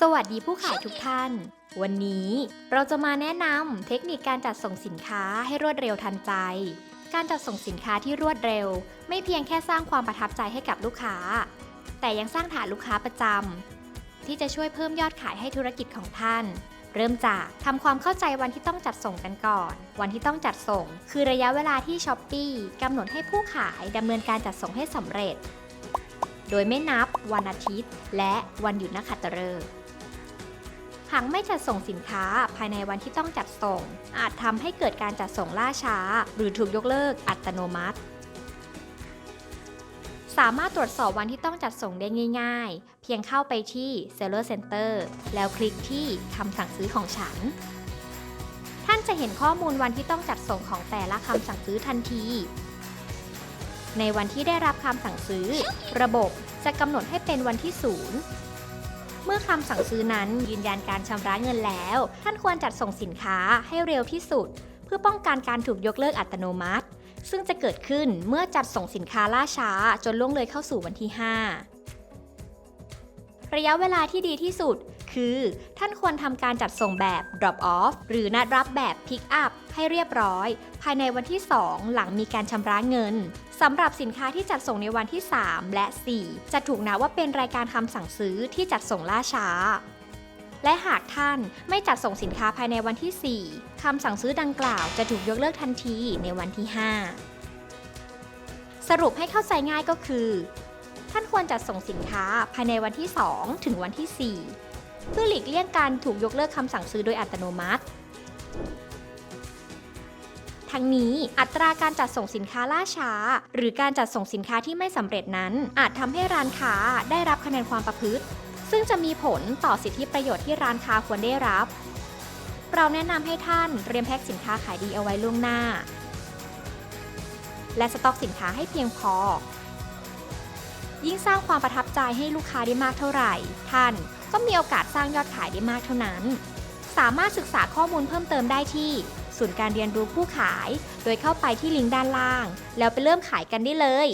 สวัสดีผู้ขายทุกท่าน วันนี้เราจะมาแนะนำเทคนิคการจัดส่งสินค้าให้รวดเร็วทันใจ การจัดส่งสินค้าที่รวดเร็ว ไม่เพียงแค่สร้างความประทับใจให้กับลูกค้า แต่ยังสร้างฐานลูกค้าประจำที่จะช่วยเพิ่มยอดขายให้ธุรกิจของท่าน เริ่มจากทำความเข้าใจวันที่ต้องจัดส่งกันก่อน วันที่ต้องจัดส่ง คือระยะเวลาที่ช้อปปี้กำหนดให้ผู้ขายดำเนินการจัดส่งให้สำเร็จ โดยไม่นับวันอาทิตย์ และวันหยุดนักขัตฤกษ์ หากไม่จัดส่งสินค้าภายในวันที่ต้องจัดส่ง อาจทำให้เกิดการจัดส่งล่าช้า หรือถูกยกเลิกอัตโนมัติ สามารถตรวจสอบวันที่ต้องจัดส่งได้ง่าย ๆ เพียงเข้าไปที่ Seller Center แล้วคลิกที่คำสั่งซื้อของฉัน ท่านจะเห็นข้อมูลวันที่ต้องจัดส่งของแต่ละคำสั่งซื้อทันที ในวันที่ได้รับคำสั่งซื้อ ระบบจะกำหนดให้เป็นวันที่ศูนย์ เมื่อคำสั่งซื้อนั้นยืนยันการชำระเงินแล้ว ท่านควรจัดส่งสินค้าให้เร็วที่สุด เพื่อป้องกันการถูกยกเลิกอัตโนมัติ ซึ่งจะเกิดขึ้นเมื่อจัดส่งสินค้าล่าช้า จนล่วงเลยเข้าสู่วันที่ 5 ระยะเวลาที่ดีที่สุด คือ ท่านควรทำการจัดส่งแบบ drop off หรือนัดรับแบบ pick up ให้เรียบร้อย ภายในวันที่ 2 หลังมีการชำระเงินสำหรับสินค้าที่จัดส่งในวันที่ 3 และ 4 จะถูกนับว่าเป็นรายการคำสั่งซื้อที่จัดส่งล่าช้า และหากท่านไม่จัดส่งสินค้าภายในวันที่ 4 คำสั่งซื้อดังกล่าวจะถูกยกเลิกทันทีในวันที่ 5 สรุปให้เข้าใจง่ายก็คือ ท่านควรจัดส่งสินค้าภายในวันที่ 2 ถึงวันที่ 4 เพื่อหลีกเลี่ยงการถูกยกเลิกคำสั่งซื้อโดยอัตโนมัติ ทั้งนี้อัตราการจัดส่งสินค้าล่าช้า หรือการจัดส่งสินค้าที่ไม่สำเร็จนั้น อาจทำให้ร้านค้าได้รับคะแนนความประพฤติ ซึ่งจะมีผลต่อสิทธิประโยชน์ที่ร้านค้าควรได้รับ เราแนะนำให้ท่านเตรียมแพ็คสินค้าขายดีเอาไว้ล่วงหน้า และสต็อกสินค้าให้เพียงพอ ยิ่งสร้างความประทับใจให้ลูกค้าได้มากเท่าไหร่ ท่านก็มีโอกาสสร้างยอดขายได้มากเท่านั้น สามารถศึกษาข้อมูลเพิ่มเติมได้ที่ศูนย์การเรียนรู้ผู้ขาย โดยเข้าไปที่ลิงก์ด้านล่าง แล้วไปเริ่มขายกันได้เลย